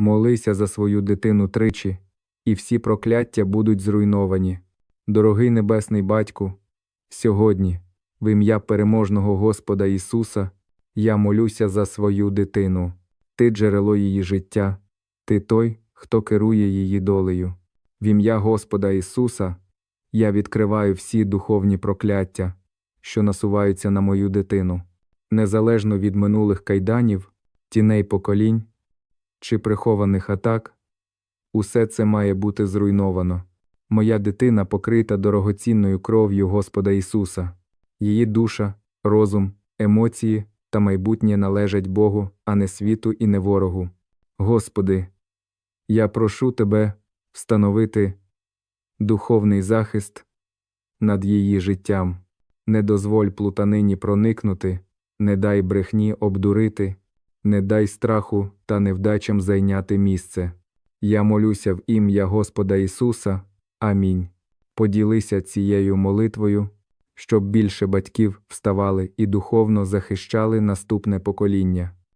Молися за свою дитину тричі, і всі прокляття будуть зруйновані. Дорогий Небесний Батьку, сьогодні, в ім'я переможного Господа Ісуса, я молюся за свою дитину. Ти джерело її життя, ти той, хто керує її долею. В ім'я Господа Ісуса я відкриваю всі духовні прокляття, що насуваються на мою дитину, незалежно від минулих кайданів, тіней поколінь чи прихованих атак. Усе це має бути зруйновано. Моя дитина покрита дорогоцінною кров'ю Господа Ісуса. Її душа, розум, емоції та майбутнє належать Богу, а не світу і не ворогу. Господи, я прошу Тебе встановити духовний захист над її життям. Не дозволь плутанині проникнути, не дай брехні обдурити, не дай страху та невдачам зайняти місце. Я молюся в ім'я Господа Ісуса. Амінь. Поділися цією молитвою, щоб більше батьків вставали і духовно захищали наступне покоління.